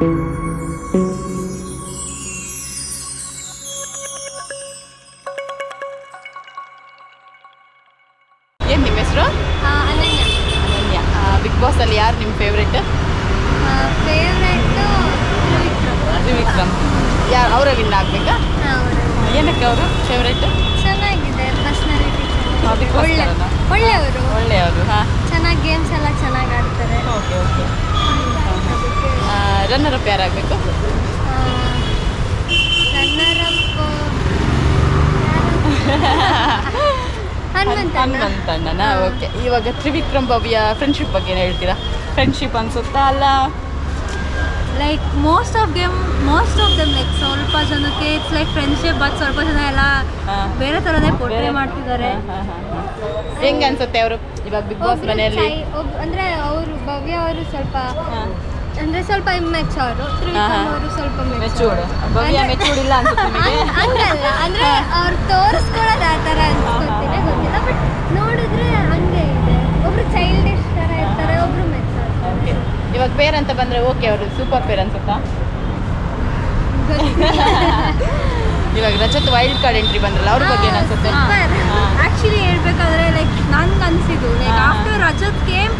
ಏನು ನಿಮ್ಮ ಹೆಸರು? ಅನನ್ಯ. ಅನನ್ಯ. ಬಿಗ್ ಬಾಸ್ ಅಲ್ಲಿ ಯಾರು ನಿಮ್ಮ ಫೇವ್ರೆಟ್ ಫೇವ್ರೆಟ್ಟು ತ್ರಿವಿಕ್ರಮ್. ಯಾರು ಅವರ ವಿನ್ ಆಗ್ಬೇಕಾ? ಅವರು ಏನಕ್ಕೆ ಅವರು ಫೇವ್ರೆಟ್ ಚೆನ್ನಾಗಿದೆ ಪರ್ಸ್ನಾಲಿಟಿ? ಒಳ್ಳೆಯವರು. ಒಳ್ಳೆಯವರು ಹಾಂ. ಚೆನ್ನಾಗಿ ಗೇಮ್ಸ್ ಎಲ್ಲ ಚೆನ್ನಾಗಿ ಆಡ್ತಾರೆ. Okay okay. ರನ್ನರ್ ಅಪ್ ಯಾರಾಗಬೇಕು ಹನುಮಂತಣ್ಣನ? ಓಕೆ ಇವಾಗ ತ್ರಿವಿಕ್ರಮ್ ಭವ್ಯ ಫ್ರೆಂಡ್ಶಿಪ್ ಬಗ್ಗೆ ಏನು ಹೇಳ್ತೀರಾ? ಫ್ರೆಂಡ್ಶಿಪ್ ಅನ್ಸುತ್ತಾ ಅಲ್ಲ? Like most of game most of them like ಸ್ವಲ್ಪ ಜನಕ್ಕೆ ಇಟ್ಸ್ ಲೈಕ್ ಫ್ರೆಂಡ್ಶಿಪ್ ಬಟ್ ಸ್ವಲ್ಪ ಜನ ಎಲ್ಲ ಬೇರೆ ಥರನೇ ಪೋರ್ಟ್ರೇ ಮಾಡ್ತಿದ್ದಾರೆ. ಹೆಂಗೆ ಅನ್ಸುತ್ತೆ ಅವರು? ಇವಾಗ ಬಿಗ್ ಬಾಸ್ ಮನೆಯಲ್ಲಿ? ಅಂದ್ರೆ ಅವರು ಭವ್ಯ ಅವರು ಸ್ವಲ್ಪ. ಅಂದ್ರೆ ಸ್ವಲ್ಪ ಇಮ್ಮೆಚೂರು ಅವರು ಸ್ವಲ್ಪ ಮೆಚೂರ್ಡ್ ಭವ್ಯ ಮೆಚೂರ್ಡ್ ಇಲ್ಲ ಹಂಗ್- ಹಂಗಲ್ಲ ಅಂದ್ರೆ ಅವ್ರು ತೋರಿಸ್ಕೊಳ್ಳೋದು ಆ ಥರ ಅನ್ಸ್ಕೊತೀನಿ ಗೊತ್ತಿಲ್ಲ ಬಟ್ ನೋಡಿದ್ರೆ ಹಂಗೆ ಇದೆ. ಒಬ್ರು ಚೈಲ್ಡಿಶ್ ಥರ ಇರ್ತಾರೆ ಒಬ್ರು ಮೆಚೂರ್ ಓಕೆ ಇವಾಗ ಪೇರ್ ಅಂತ ಬಂದ್ರೆ ಓಕೆ ಅವರು ಸೂಪರ್ ಪೇರ್ ಅನ್ಸುತ್ತಾ? ಇವಾಗ ರಜತ್ ವೈಲ್ಡ್ ಕಾರ್ಡ್ ಎಂಟ್ರಿ ಬಂದ್ರಲ್ಲ ಅವ್ರ ಬಗ್ಗೆ ಅನ್ಸುತ್ತೆ? ಆಕ್ಚುಲಿ ಹೇಳ್ಬೇಕಾದ್ರೆ ಲೈಕ್ ನನ್ಗೆ ಅನ್ಸಿದ್ದು like after Rajat game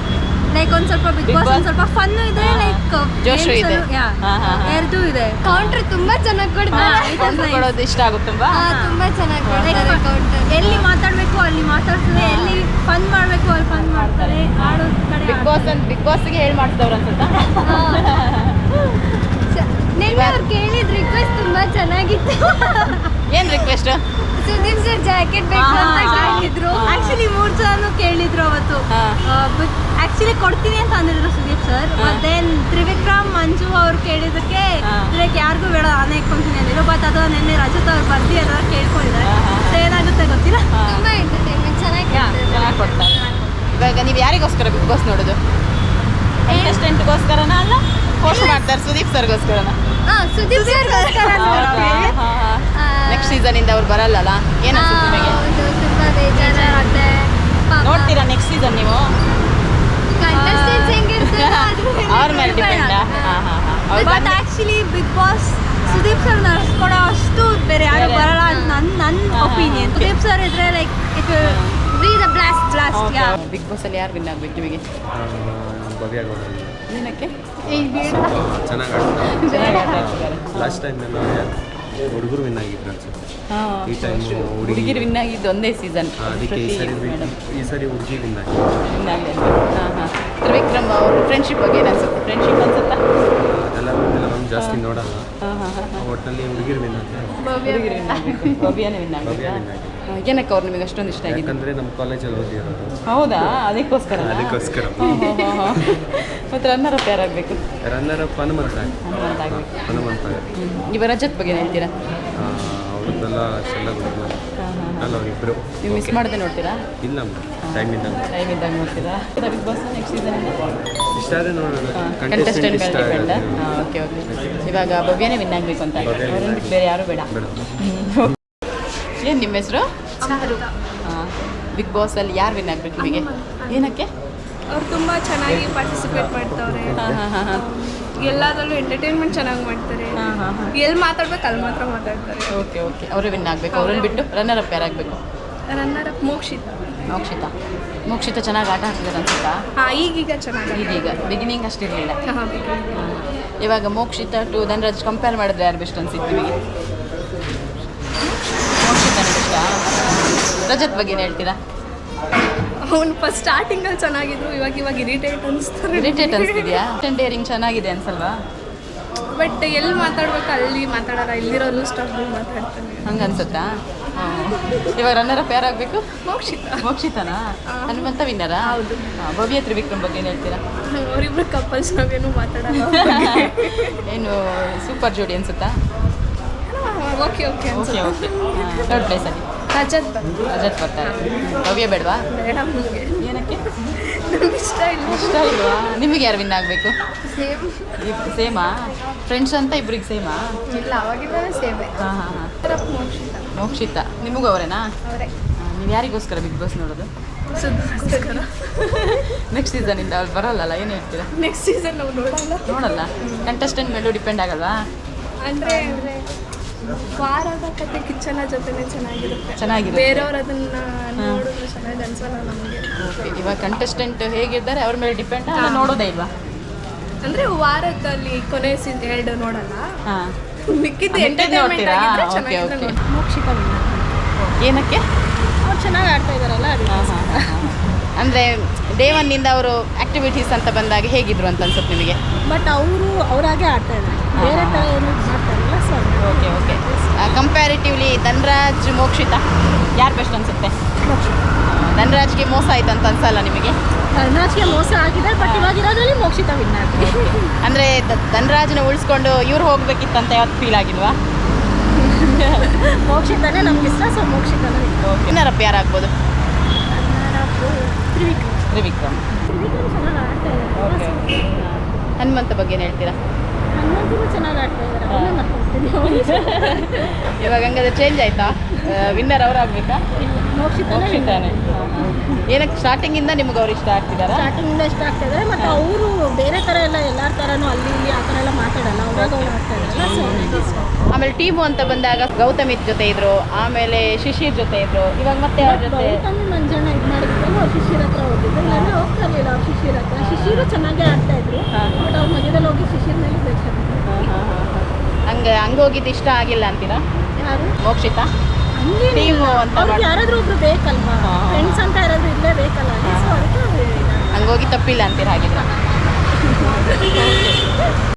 like ಒಂದ್ ಸ್ವಲ್ಪ ಬಿಗ್ ಬಾಸ್ ಒಂದ್ ಸ್ವಲ್ಪ ಫನ್ ಇದೆ. ಲೈಕ್ ಜೋಶು ಇದೆ. ಎರಡೂ ಇದೆ. ಕೌಂಟರ್ ತುಂಬಾ ಚೆನ್ನಾಗಿ ಕೊಡ್ತಾರೆ. ಇಷ್ಟ ಆಗುತ್ತೆ ತುಂಬಾ? ತುಂಬಾ ಚೆನ್ನಾಗಿ. ಕೊಡ್ತಾರೆ ಕೌಂಟರ್ ಎಲ್ಲಿ ಮಾತಾಡ್ಬೇಕು ಅಲ್ಲಿ ಮಾತಾಡ್ತಾರೆ. ಎಲ್ಲಿ ಫನ್ ಮಾಡ್ಬೇಕು ಅಲ್ಲಿ ಫನ್ ಮಾಡ್ತಾರೆ. ಆಡೋ ಕಡೆ ಬಿಗ್ ಬಾಸ್ ಅಂತ ಬಿಗ್ ಬಾಸ್ಗೆ ಹೇಳಿ ಮಾಡ್ತಾವ್ರ ಅನ್ಸುತ್ತಾ? ನಿನ್ನೆ ಅವ್ರು ಕೇಳಿದ ರಿಕ್ವೆಸ್ಟ್ ತುಂಬಾ ಚೆನ್ನಾಗಿತ್ತು. ಏನ್ ರಿಕ್ವೆಸ್ಟ್ ಸುದೀಪ್ ಸರ್ ಜಾಕೆಟ್ ಬೇಕು ಅಂತ ಕೇಳಿದ್ರು. ಆಕ್ಚುಲಿ ಮೂರ್ ಜನನು ಕೇಳಿದ್ರು ಅವತ್ತು. ಆಕ್ಚುಲಿ ಕೊಡ್ತೀನಿ ಅಂತ ಅಂದಿದ್ರು ಸುದೀಪ್ ಸರ್. ದೆನ್ ತ್ರಿವಿಕ್ರಮ್ ಮಂಜು ಅವ್ರು ಕೇಳಿದಕ್ಕೆ ಲೈಕ್ ಯಾರಿಗೂ ಬೇಡ ಆನೆ ಇಟ್ಕೊಂತೀನಿ ಅಂದಿದ್ರು. ಬಟ್ ಅದು ನಿನ್ನೆ ರಜತ್ ಅವ್ರು ಬರ್ತಿ ಎಲ್ಲ ಕೇಳ್ಕೊಂಡಿದ್ದಾರೆ. ಸೊ ಏನಾಗುತ್ತೆ ಗೊತ್ತಿಲ್ಲ? ತುಂಬಾ ಎಂಟರ್ಟೈನ್ಮೆಂಟ್ ಚೆನ್ನಾಗಿ ಚೆನ್ನಾಗಿ ಕೊಡ್ತಾರೆ. ಇವಾಗ ನೀವು ಯಾರಿಗೋಸ್ಕರ ಬಿಗ್ ಬಾಸ್ ನೋಡೋದು? ಕಂಟೆಸ್ಟೆಂಟ್ಗೋಸ್ಕರನ ಅಲ್ಲ ಪೋಸ್ಟ್ ಮಾಡ್ತಾರೆ ಸುದೀಪ್ ಸರ್ಗೋಸ್ಕರನ? ಹಾ ಸುದೀಪ್ ಸರ್ ನೆಕ್ಸ್ಟ್ ಸೀಸನ್ ಇಂದ ಅವ್ರು ಬರಲ್ಲಲ್ಲ? ಏನು ಬೇಜಾರಾಗುತ್ತೆ. ನೋಡ್ತೀರಾ ನೆಕ್ಸ್ಟ್ ಸೀಸನ್ ನೀವು? ಕಂಟೆಸ್ಟೆಂಟ್ಸ್ ಹೆಂಗಿರ್ತಾರೆ ಅವ್ರ ಮೇಲೆ depend but actually Bigg Boss Sudeep sir ನಡ್ಸ್ಕೊಡೋ ಅಷ್ಟು ಬೇರೆ ಯಾರು ಬೇರೆ. ಬರಲ್ಲ ಅಂತ ನನ್ನ ನನ್ನ ಒಪಿನಿಯನ್. ಸುದೀಪ್ ಸರ್ ಇದ್ರೆ like it be the blast blast yeah Bigg Boss ಅಲ್ಲಿ ಯಾರು ವಿನ್ ಆಗ್ಬೇಕು ನಿಮಗೆ? ಭವ್ಯ ಗೌಡ ಏನಕ್ಕೆ? ಚೆನ್ನಾಗಿ ಆಡ್ತಾರೆ. ಲಾಸ್ಟ್ ಟೈಮ್ ಎಲ್ಲ ಹುಡುಗರು ವಿನ್ ಆಗಿದ್ರು ಅನ್ಸುತ್ತೆ. ಈ ಟೈಮ್ ಹುಡುಗಿ ಹುಡುಗಿರು ವಿನ್ ಆಗಿದ್ದು ಒಂದೇ ಸೀಸನ್ ಅದಕ್ಕೆ ಈ ಸರಿ ಈ ಸರಿ ಹುಡುಗಿ ವಿನ್ ಆಗಿ ವಿನ್ ಆಗಲಿ ಹಾಂ ಹಾಂ. ತ್ರಿವಿಕ್ರಮ್ ಅವರು ಫ್ರೆಂಡ್ಶಿಪ್ ಬಗ್ಗೆ ಏನು ಅನ್ಸುತ್ತೆ? ಫ್ರೆಂಡ್ಶಿಪ್ ಅನ್ಸುತ್ತಾ? ಅದೆಲ್ಲ ನಮ್ಗೆ ಜಾಸ್ತಿ ನೋಡಲ್ಲ. ಹಾಂ ಹಾಂ ಹಾಂ ಒಟ್ಟಿನಲ್ಲಿ ಹುಡುಗಿರು ವಿನ್ ಆಗ್ತಾರೆ ಹುಡುಗಿರು ವಿನ್ ಆಗಬೇಕು ಭವ್ಯನೇ ವಿನ್ ಆಗಿದೆ. ಏನಕ್ಕೆ ಅವ್ರು ನಿಮಗೆ ಅಷ್ಟೊಂದು ಇಷ್ಟ ಆಗಿದೆ ಯಾಕಂದ್ರೆ ನಮ್ಮ ಕಾಲೇಜಲ್ಲಿ ಓದಿರೋದು ಹೌದಾ? ಅದಕ್ಕೋಸ್ಕರ? ಅದಕ್ಕೋಸ್ಕರ. ಮತ್ತು ರನ್ನರ್ ಅಪ್ ಯಾರಾಗಬೇಕು ರನ್ನರ್ ಅಪ್ ಹನುಮಂತ ಹನುಮಂತ ಆಗಬೇಕು ಹನುಮಂತ ಇವ ರಜತ್ ಬಗ್ಗೆ ಏನು ಹೇಳ್ತೀರಾ ಅವ್ರದ್ದೆಲ್ಲ ಚೆನ್ನಾಗಿ ಹಾಂ ಅಲ್ಲ ಅವರಿಬ್ಬರು ನೀವು ಮಿಸ್ ಮಾಡದೆ ನೋಡ್ತೀರಾ? ಇಲ್ಲ ಟೈಮ್ ಇದ್ದಾಗ. ಟೈಮ್ ಇದ್ದಾಗ ನೋಡ್ತೀರಾ? ಬಿಗ್ ಬಾಸ್ ನೆಕ್ಸ್ಟ್ ಸೀಸನ್ ಇಷ್ಟ ಆದರೆ ನೋಡೋದು ಕಂಟೆಸ್ಟೆಂಟ್ ಕಂಟೆಸ್ಟೆಂಟ್ ಇಷ್ಟ ಡಿಪೆಂಡ್ ಓಕೆ ಓಕೆ ಇವಾಗ ಭವ್ಯನೇ ವಿನ್ ಆಗಬೇಕು ಅಂತ. ಬಿಟ್ಟು ಬೇರೆ ಯಾರು ಬೇಡ. ಏನು ನಿಮ್ಮ ಹೆಸರು? ಬಿಗ್ ಬಾಸಲ್ಲಿ ಯಾರು ವಿನ್ ಆಗಬೇಕು ನಿಮಗೆ? ಏನಕ್ಕೆ? ಅವ್ರು ತುಂಬ ಚೆನ್ನಾಗಿ ಪಾರ್ಟಿಸಿಪೇಟ್ ಮಾಡ್ತಾವ್ರೆ. ಎಲ್ಲದರಲ್ಲೂ ಎಂಟರ್ಟೈನ್ಮೆಂಟ್ ಚೆನ್ನಾಗಿ ಮಾಡ್ತಾರೆ. ಎಲ್ಲಿ ಮಾತಾಡ್ಬೇಕು ಅಲ್ಲಿ ಮಾತ್ರ ಮಾತಾಡ್ತಾರೆ. Okay okay. ಅವರು ವಿನ್ ಆಗಬೇಕು. ಅವ್ರನ್ನ ಬಿಟ್ಟು ರನ್ನರ್ ಅಪ್ ಯಾರಾಗಬೇಕು ರನ್ನರ್ ಅಪ್ ಮೋಕ್ಷಿತ. ಮೋಕ್ಷಿತ. ಮೋಕ್ಷಿತ ಚೆನ್ನಾಗಿ ಆಟ ಆಡ್ತಿದ್ದಾರೆ ಅನ್ಸುತ್ತಾ? ಹಾಂ ಈಗೀಗ ಚೆನ್ನಾಗಿ ಈಗೀಗ. ಬಿಗಿನಿಂಗ್ ಅಷ್ಟಿರಲಿಲ್ಲ ಇವಾಗ ಮೋಕ್ಷಿತ ಟು ಧನರಾಜ್ ಕಂಪೇರ್ ಮಾಡಿದ್ರೆ ಯಾರು ಬೆಸ್ಟ್ ಅನ್ಸಿತ್ತು ನಿಮಗೆ? ಇಷ್ಟ? ರಜತ್ ಬಗ್ಗೆ ಏನು ಹೇಳ್ತೀರಾ? ಅವನು ಫಸ್ಟ್ ಸ್ಟಾರ್ಟಿಂಗಲ್ಲಿ ಚೆನ್ನಾಗಿದ್ರು ಇವಾಗ ಇವಾಗ ಇರಿಟೇಟ್ ಅನಿಸ್ತಾರೆ. ಇರಿಟೇಟ್ ಅನ್ಸ್ತಿದ್ಯಾ? ಡೇರಿಂಗ್ ಚೆನ್ನಾಗಿದೆ ಅನ್ಸಲ್ವಾ? ಬಟ್ ಎಲ್ಲಿ ಮಾತಾಡ್ಬೇಕು ಅಲ್ಲಿ ಮಾತಾಡಲ್ಲ ಇಲ್ಲಿರೋರು ಸ್ಟಾಫ್ ಮಾತಾಡ್ತಾನೆ. ಹಂಗೆ ಅನ್ಸುತ್ತಾ. ಇವಾಗ ರನ್ನರ್ ಅಪ್ ಆಗಬೇಕು? ಮೋಕ್ಷಿತ. ಮೋಕ್ಷಿತನಾ? ಹನುಮಂತ ವಿನ್ನರ ಹೌದು. ಭವ್ಯ ತ್ರಿವಿಕ್ರಮ್ ಬಗ್ಗೆ ಏನು ಹೇಳ್ತೀರಾ? ಅವರಿಬ್ರು ಕಪಲ್ಸ್ ನಾವೇನು ಮಾತಾಡೋಣ ಏನು ಸೂಪರ್ ಜೋಡಿ ಅನ್ಸುತ್ತಾ? Okay okay okay okay. Third ಪ್ಲೇಸಲ್ಲಿ ರಜತ್ ರಜತ್ ಬರ್ತಾರೆ. ಭವ್ಯ ಬೇಡವಾ? ಏನಕ್ಕೆ? ಇಷ್ಟ ಇಲ್ಲ. ಇಷ್ಟ ಇಲ್ವಾ? ನಿಮಗೆ ಯಾರು ವಿನ್ ಆಗಬೇಕು? ಸೇಮ್ ಸೇಮಾ? ಫ್ರೆಂಡ್ಸ್ ಅಂತ ಇಬ್ಬರಿಗೆ ಸೇಮಾ? ಇಲ್ಲ ಅವಾಗಿಂದಲೂ ಸೇಮೆ. ಹಾಂ ಹಾಂ ಹಾಂ. ಮೋಕ್ಷಿತ. ಮೋಕ್ಷಿತ. ನಿಮಗೂ ಅವರೇನಾ? ಅವರೇ. ನೀವು ಯಾರಿಗೋಸ್ಕರ ಬಿಗ್ ಬಾಸ್ ನೋಡೋದು? ನೆಕ್ಸ್ಟ್ ನೆಕ್ಸ್ಟ್ ಇಂದ ಅವ್ರು ಬರಲ್ಲಲ್ಲ ಏನು ಹೇಳ್ತೀರಾ? ನೆಕ್ಸ್ಟ್ ಸೀಸನ್ ನಾವು ನೋಡಲ್ಲ. ನೋಡಲ್ಲ. ಕಂಟೆಸ್ಟೆಂಟ್ ಮೇಲೂ ಡಿಪೆಂಡ್ ಆಗಲ್ವಾ? ಅಂದರೆ ವಾರದ ಕತೆ ಕಿಚ್ಚನ ಜೊತೆನೆ ಚೆನ್ನಾಗಿರುತ್ತೆ. ಚೆನ್ನಾಗಿದೆ ಬೇರೆಯವ್ರು ಅದನ್ನ ನೋಡಿದ್ರೆ ಚೆನ್ನಾಗಿ ಅನ್ಸಲ್ಲ ನಮಗೆ. ಓಕೆ ಇವಾಗ ಕಂಟೆಸ್ಟೆಂಟ್ ಹೇಗಿದ್ದಾರೆ? ಅವ್ರ ಮೇಲೆ ಡಿಪೆಂಡ್ ಅಲ್ಲ ನೋಡೋದೇ ಇಲ್ವಾ? ಅಂದ್ರೆ ವಾರದಲ್ಲಿ ಕೊನೆ ಸೀನ್ ಎರಡು ನೋಡಲ್ಲ. ಹಾಂ. ಮಿಕ್ಕಿದ್ದು ಎಂಟರ್ಟೈನ್ಮೆಂಟ್ ನೋಡ್ತೀರಾ? ಆಗಿದ್ರೆ ಚೆನ್ನಾಗಿದ್ರೆ ನೋಡಿ. ಮೋಕ್ಷಿತ ಏನಕ್ಕೆ? ಅವ್ರು ಚೆನ್ನಾಗಿ ಆಡ್ತಾ ಇದಾರಲ್ಲ ಅಂದರೆ ಡೇ ಒನ್ನಿಂದ ಅವರು ಆಕ್ಟಿವಿಟೀಸ್ ಅಂತ ಬಂದಾಗ ಹೇಗಿದ್ರು ಅಂತ ಅನ್ಸುತ್ತೆ ನಿಮಗೆ? ಬಟ್ ಅವರು ಅವರಾಗೆ ಆಡ್ತಾ ಇದ್ದಾರೆ ಬೇರೆ ಥರ ಏನು ಮಾಡ್ತಾ ಇರಲಿಲ್ಲ so okay okay comparatively Dhanraj Mokshitha. ಯಾರು ಬೆಸ್ಟ್ ಅನ್ಸುತ್ತೆ? ಧನ್ರಾಜ್ಗೆ ಮೋಸ ಆಯ್ತು ಅಂತ ಅನ್ಸಲ್ಲ ನಿಮಗೆ? ಧನ್ರಾಜ್ಗೆ ಮೋಸ ಆಗಿದೆ ಬಟ್ ಇವಾಗ ಇರೋದ್ರಲ್ಲಿ ಮೋಕ್ಷಿತ ವಿನ್ ಆಗಿದೆ. ಅಂದರೆ ಧನ್ರಾಜ್ನ ಉಳಿಸ್ಕೊಂಡು ಇವ್ರು ಹೋಗ್ಬೇಕಿತ್ತಂತ ಯಾವತ್ತು ಫೀಲ್ ಆಗಿಲ್ವಾ? ಮೋಕ್ಷಿತನೇ ನಮ್ಗೆ ಇಷ್ಟ ಸೊ ಮೋಕ್ಷಿತನೇ ಇನ್ನರಪ್ಪ ಯಾರಾಗ್ಬೋದು ತ್ರಿವಿಕ್ರಮ್. ತ್ರಿವಿಕ್ರಮ್. ಹನುಮಂತ ಬಗ್ಗೆ ಏನು ಹೇಳ್ತೀರಾ? ಚೆನ್ನಾಗಿ ಆಡ್ತಾ ಇದ್ದಾರೆ ಇವಾಗ ಹಂಗಾದ್ರೆ ಚೇಂಜ್ ಆಯ್ತಾ? ವಿನ್ನರ್ ಅವರಾಗಬೇಕಾ? ಮೋಕ್ಷಿತನೇ ಏನಕ್ಕೆ ಸ್ಟಾರ್ಟಿಂಗಿಂದ ನಿಮ್ಗೆ ಅವ್ರು ಇಷ್ಟ ಆಗ್ತಿದಾರೆ? ಸ್ಟಾರ್ಟಿಂಗ್ ಇಂದ ಇಷ್ಟ ಆಗ್ತಿದಾರೆ ಮತ್ತೆ ಅವರು ಬೇರೆ ತರ ಎಲ್ಲ ಎಲ್ಲರ ಥರನೂ ಅಲ್ಲಿ ಇಲ್ಲಿ ಆ ಥರ ಎಲ್ಲ ಮಾತಾಡಲ್ಲ ಅವ್ರಾಗ ಅವ್ರು ಇಷ್ಟ ಆಮೇಲೆ ಟೀಮು ಅಂತ ಬಂದಾಗ ಗೌತಮಿ ಜೊತೆ ಇದ್ರು ಆಮೇಲೆ ಶಿಶಿರ್ ಜೊತೆ ಇದ್ರು ಇವಾಗ ಮತ್ತೆ ಅವ್ರ ಜೊತೆ? ಮಂಜಣ್ಣ ಅವ್ರು ಶಿಶಿರ್ ಹತ್ರ ಹೋಗಿದ್ರು ಇಲ್ಲಾಂದ್ರೆ ಹೋಗ್ತಾ ಇರಲಿಲ್ಲ ಅವ್ರು ಶಿಶಿರ್ ಹತ್ರ ಶಿಶಿರು ಚೆನ್ನಾಗೇ ಆಡ್ತಾ ಇದ್ರು. ಬಟ್ ಅವ್ರ ಮಧ್ಯದಲ್ಲಿ ಹೋಗಿ ಶಿಶಿರ್ ಮೇಲೆ ಬೇಕಾದ್ರೆ ಹಂಗೆ ಹಂಗೋಗಿದ್ದು ಇಷ್ಟ ಆಗಿಲ್ಲ ಅಂತೀರಾ? ಯಾರು? ಮೋಕ್ಷಿತಾ? ನೀವು ಅಂತ ಯಾರಾದ್ರೂ ಒಬ್ರು ಬೇಕಲ್ವಾ. ಫ್ರೆಂಡ್ಸ್ ಅಂತ ಯಾರಾದ್ರೂ ಇಲ್ಲೇ ಬೇಕಲ್ಲ? ಹಂಗೋಗಿ ತಪ್ಪಿಲ್ಲ ಅಂತೀರ ಹಾಗಿದ್ರೆ?